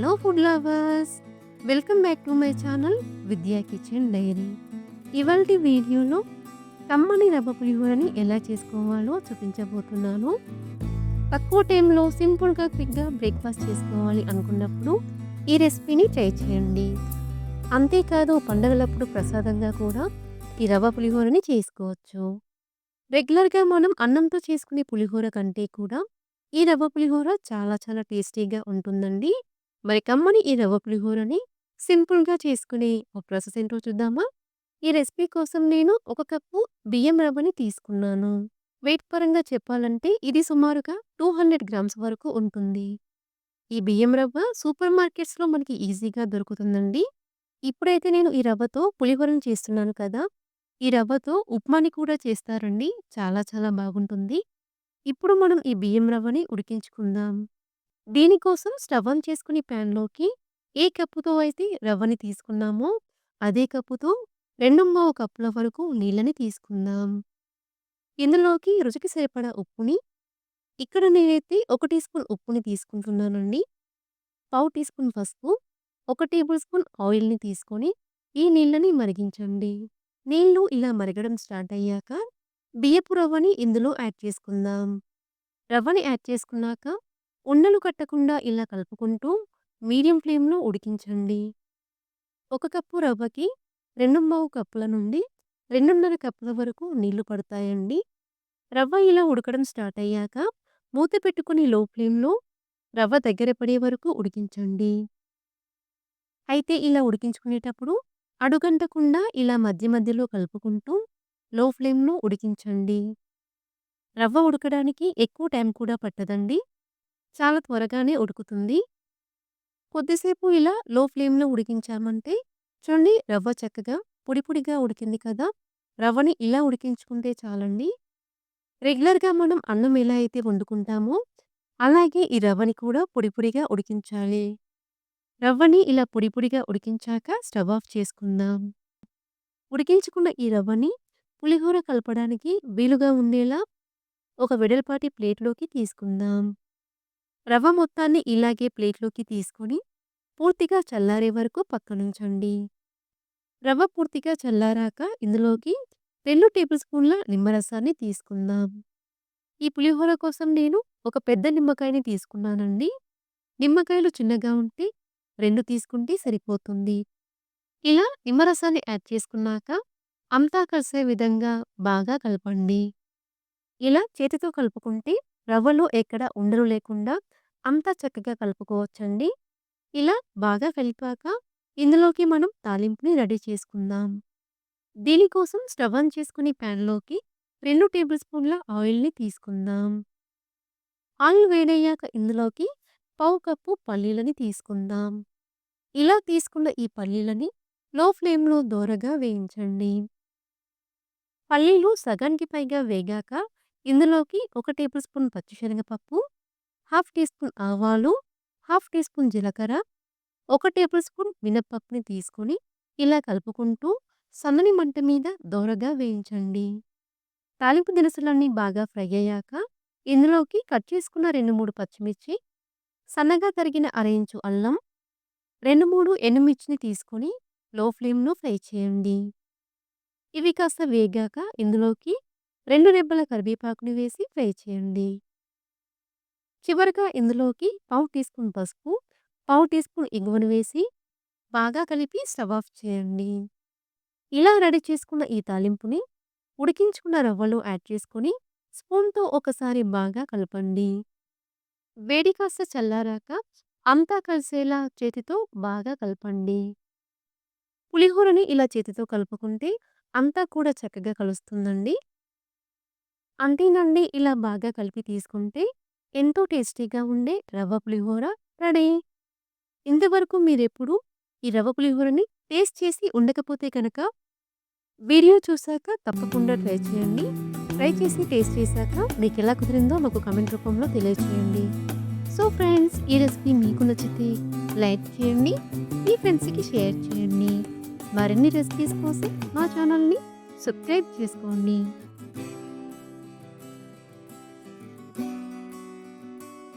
Hello food lovers welcome back to my channel Vidya kitchen diary ఇవాళ వీడియోలో కమ్మని రవ్వ పులిహోరని ఎలా చేసుకోవాలో చూపించబోతున్నాను. తక్కువ టైంలో సింపుల్గా క్విక్గా బ్రేక్ఫాస్ట్ చేసుకోవాలి అనుకున్నప్పుడు ఈ రెసిపీని ట్రై చేయండి. అంతేకాదు పండగలప్పుడు ప్రసాదంగా కూడా ఈ రవ్వ పులిహోరని చేసుకోవచ్చు. రెగ్యులర్గా మనం అన్నంతో చేసుకునే పులిహోర కంటే కూడా ఈ రవ్వ పులిహోర చాలా చాలా టేస్టీగా ఉంటుందండి. మరి కమ్మని ఈ రవ్వ పులిహోరని సింపుల్గా చేసుకునే ఒక ప్రాసెస్ ఏంటో చూద్దామా? ఈ రెసిపీ కోసం నేను ఒక కప్పు బియ్యం రవ్వని తీసుకున్నాను. వెయిట్ పరంగా చెప్పాలంటే ఇది సుమారుగా టూ హండ్రెడ్ గ్రామ్స్ వరకు ఉంటుంది. ఈ బియ్యం రవ్వ సూపర్ మార్కెట్స్లో మనకి ఈజీగా దొరుకుతుందండి. ఇప్పుడైతే నేను ఈ రవ్వతో పులిహోరను చేస్తున్నాను కదా! ఈ రవ్వతో ఉప్మాని కూడా చేస్తారండి. చాలా చాలా బాగుంటుంది. ఇప్పుడు మనం ఈ బియ్యం రవ్వని ఉడికించుకుందాం. దీనికోసం స్టవ్ ఆన్ చేసుకుని ప్యాన్లోకి ఏ కప్పుతో అయితే రవ్వని తీసుకున్నామో అదే కప్పుతో రెండు మూడు కప్పుల వరకు నీళ్ళని తీసుకుందాం. ఇందులోకి రుచికి సరిపడా ఉప్పుని ఇక్కడ నేనైతే ఒక టీ స్పూన్ ఉప్పుని తీసుకుంటున్నానండి. పావు టీ స్పూన్ పసుపు ఒక టేబుల్ స్పూన్ ఆయిల్ని తీసుకొని ఈ నీళ్ళని మరిగించండి. నీళ్ళు ఇలా మరగడం స్టార్ట్ అయ్యాక బియ్యపు రవ్వని ఇందులో యాడ్ చేసుకుందాం. రవ్వని యాడ్ చేసుకున్నాక ఉండలు కట్టకుండా ఇలా కలుపుకుంటూ మీడియం ఫ్లేమ్లో ఉడికించండి. ఒక కప్పు రవ్వకి రెండు మావు కప్పుల నుండి రెండున్నర కప్పుల వరకు నీళ్ళు పడతాయండి. రవ్వ ఇలా ఉడకడం స్టార్ట్ అయ్యాక మూత పెట్టుకుని లో ఫ్లేమ్లో రవ్వ దగ్గర పడే వరకు ఉడికించండి. అయితే ఇలా ఉడికించుకునేటప్పుడు అడుగంటకుండా ఇలా మధ్య మధ్యలో కలుపుకుంటూ లో ఫ్లేమ్లో ఉడికించండి. రవ్వ ఉడకడానికి ఎక్కువ టైం కూడా పట్టదండి. చాలా త్వరగానే ఉడుకుతుంది. కొద్దిసేపు ఇలా లో ఫ్లేమ్లో ఉడికించామంటే చూడండి రవ్వ చక్కగా పొడి పొడిగా ఉడికింది కదా! రవ్వని ఇలా ఉడికించుకుంటే చాలండి. రెగ్యులర్గా మనం అన్నం ఎలా అయితే వండుకుంటామో అలాగే ఈ రవ్వని కూడా పొడి పొడిగా ఉడికించాలి. రవ్వని ఇలా పొడి పొడిగా ఉడికించాక స్టవ్ ఆఫ్ చేసుకుందాం. ఉడికించుకున్న ఈ రవ్వని పులిహోర కలపడానికి వీలుగా ఉండేలా ఒక వెడల్పాటి ప్లేట్లోకి తీసుకుందాం. రవ్వ మొత్తాన్ని ఇలాగే ప్లేట్లోకి తీసుకొని పూర్తిగా చల్లారే వరకు పక్కనుంచండి. రవ్వ పూర్తిగా చల్లారాక ఇందులోకి రెండు టేబుల్ స్పూన్ల నిమ్మరసాన్ని తీసుకుందాం. ఈ పులిహోర కోసం నేను ఒక పెద్ద నిమ్మకాయని తీసుకున్నానండి. నిమ్మకాయలు చిన్నగా ఉంటే రెండు తీసుకుంటే సరిపోతుంది. ఇలా నిమ్మరసాన్ని యాడ్ చేసుకున్నాక అంతా కలిసే విధంగా బాగా కలపండి. ఇలా చేతితో కలుపుకుంటే రవ్వలో ఎక్కడ ఉండలు లేకుండా అంతా చక్కగా కలుపుకోవచ్చండి. ఇలా బాగా కలిపాక ఇందులోకి మనం తాలింపుని రెడీ చేసుకుందాం. దీనికోసం స్టవ్ ఆన్ చేసుకుని ప్యాన్లోకి రెండు టేబుల్ స్పూన్ల ఆయిల్ని తీసుకుందాం. ఆయిల్ వేడయ్యాక ఇందులోకి పావు కప్పు పల్లీలని తీసుకుందాం. ఇలా తీసుకున్న ఈ పల్లీలని లో ఫ్లేమ్లో దోరగా వేయించండి. పల్లీలు సగానికి పైగా వేగాక ఇందులోకి ఒక టేబుల్ స్పూన్ పచ్చిశనగపప్పు హాఫ్ టీ స్పూన్ ఆవాలు హాఫ్ టీ స్పూన్ జీలకర్ర ఒక టేబుల్ స్పూన్ మినప్పప్పుని తీసుకొని ఇలా కలుపుకుంటూ సన్నని మంట మీద దోరగా వేయించండి. తాలింపు దినుసులన్నీ బాగా ఫ్రై అయ్యాక ఇందులోకి కట్ చేసుకున్న రెండు మూడు పచ్చిమిర్చి సన్నగా తరిగిన అర అల్లం రెండు మూడు ఎండుమిర్చిని తీసుకొని లో ఫ్లేమ్లో ఫ్రై చేయండి. ఇవి కాస్త వేగాక ఇందులోకి రెండు రెబ్బల కరివేపాకుని వేసి ఫ్రై చేయండి. చివరిగా ఇందులోకి పావు టీ స్పూన్ పసుపు పావు టీ స్పూన్ ఎగువను వేసి బాగా కలిపి స్టవ్ ఆఫ్ చేయండి. ఇలా రెడీ చేసుకున్న ఈ తాలింపుని ఉడికించుకున్న రవ్వలో యాడ్ చేసుకొని స్పూన్తో ఒకసారి బాగా కలపండి. వేడి కాస్త చల్లారాక అంతా కలిసేలా చేతితో బాగా కలపండి. పులిహోరని ఇలా చేతితో కలుపుకుంటే అంతా కూడా చక్కగా కలుస్తుందండి. అంతేనండి. ఇలా బాగా కలిపి తీసుకుంటే ఎంతో టేస్టీగా ఉండే రవ్వ పులిహోర రెడీ. ఇంతవరకు మీరెప్పుడు ఈ రవ్వ పులిహోరని టేస్ట్ చేసి ఉండకపోతే కనుక వీడియో చూసాక తప్పకుండా ట్రై చేయండి. ట్రై చేసి టేస్ట్ చేశాక మీకు ఎలా కుదిరిందో మాకు కమెంట్ రూపంలో తెలియచేయండి. సో ఫ్రెండ్స్ ఈ రెసిపీ మీకు నచ్చితే లైక్ చేయండి మీ ఫ్రెండ్స్కి షేర్ చేయండి. మరిన్ని రెసిపీస్ కోసం మా ఛానల్ని సబ్స్క్రైబ్ చేసుకోండి.